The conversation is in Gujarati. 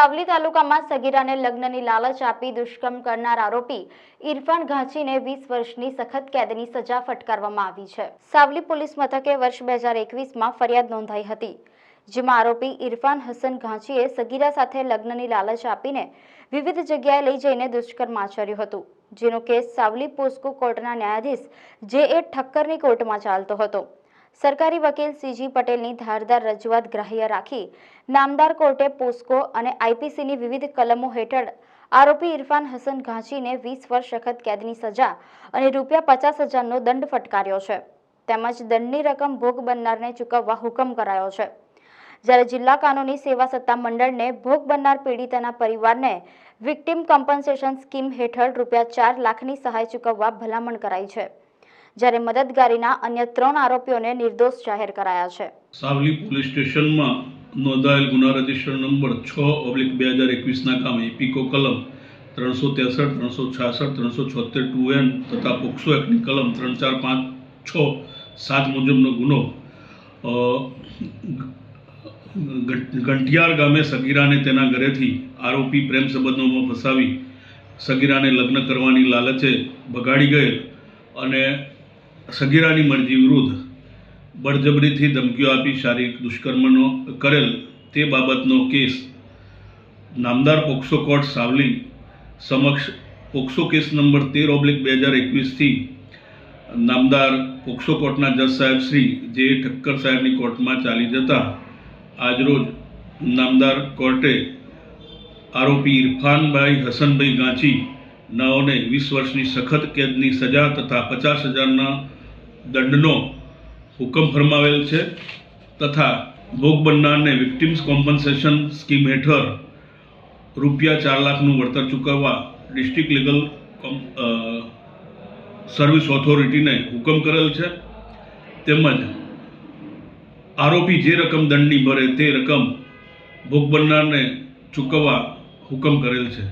સાવલી તાલુકામાં સગીરાને લગ્નની લાલચ આપી દુષ્કર્મ કરનાર આરોપી ઇરફાન ઘાંચીને વીસ વર્ષની સખત કેદની સજા ફટકારવામાં આવી છે. સાવલી પોલીસ મથકે વર્ષ બે હજાર એકવીસમાં ફરિયાદ નોંધાઈ હતી, જેમાં આરોપી ઇરફાન હસન ઘાંચીએ સગીરા સાથે લગ્નની લાલચ આપીને વિવિધ જગ્યાએ લઈ જઈને દુષ્કર્મ આચર્યું હતું, જેનો કેસ સાવલી પોસ્કો કોર્ટના ન્યાયાધીશ જે એ ઠક્કરની કોર્ટમાં ચાલતો હતો. સરકારી વકીલ સીજી પટેલની ધારદાર રજૂઆત ગ્રાહ્ય રાખી નામદાર કોર્ટે પોસ્કો અને આઈપીસીની વિવિધ કલમો હેઠળ આરોપી ઇરફાન હસન ઘાંચીને વીસ વર્ષ સખત કેદની સજા અને રૂપિયા પચાસ હજારનો દંડ ફટકાર્યો છે. તેમજ દંડની રકમ ભોગ બનનારને ચૂકવવા હુકમ કરાયો છે. જ્યારે જિલ્લા કાનૂની સેવા સત્તા મંડળને ભોગ બનનાર પીડિતાના પરિવારને વિક્ટિમ કોમ્પન્સેશન સ્કીમ હેઠળ રૂપિયા ચાર લાખની સહાય ચૂકવવા ભલામણ કરાઈ છે. જ્યારે મદદગારીના અન્ય ત્રણ આરોપીઓને નિર્દોષ જાહેર કરાયા છે. સાવલી પોલીસ સ્ટેશનમાં નોંધાયેલ ગુના રજિસ્ટર નંબર છ ઓબ્લિક બે હજાર એકવીસના કામે ઇપિકો કલમ ત્રણસો ત્રેસઠ, ત્રણસો છાસઠ, ત્રણસો છોતેર ટુ એન તથા પોક્સો એક્ટની કલમ ત્રણ ચાર પાંચ છ સાત મુજબનો ગુનો ગંઠિયાર ગામે સગીરાને તેના ઘરેથી આરોપી પ્રેમ સંબંધોમાં ફસાવી, સગીરાને લગ્ન કરવાની લાલચે ભગાડી ગયેલ અને સગીરાની મરજી વિરુદ્ધ બળજબરીથી ધમકીઓ આપી શારીરિક દુષ્કર્મનો કરેલ તે બાબતનો કેસ. નામદાર પોક્સો કોર્ટ સાવલી સમક્ષ પોક્સો કેસ નંબર તેર ઓબ્લિક બે હજાર એકવીસથી નામદાર પોક્સો કોર્ટના જજ સાહેબ શ્રી જે ઠક્કર સાહેબની કોર્ટમાં ચાલી જતા આજરોજ નામદાર કોર્ટે આરોપી ઇરફાનભાઈ હસનભાઈ ગાંચી, નાઓને વીસ વર્ષની સખત કેદની સજા તથા પચાસ હજારના દંડનો હુકમ ફરમાવેલ છે તથા ભોગ બનનારને વિક્ટિમ્સ કોમ્પન્સેશન સ્કીમ હેઠળ રૂપિયા ચાર લાખનું વળતર ચૂકવવા ડિસ્ટ્રિક્ટ લીગલ સર્વિસ ઓથોરિટીને હુકમ કરેલ છે. તેમજ આરોપી જે રકમ દંડની ભરે તે રકમ ભોગ બનનારને ચૂકવવા હુકમ કરેલ છે.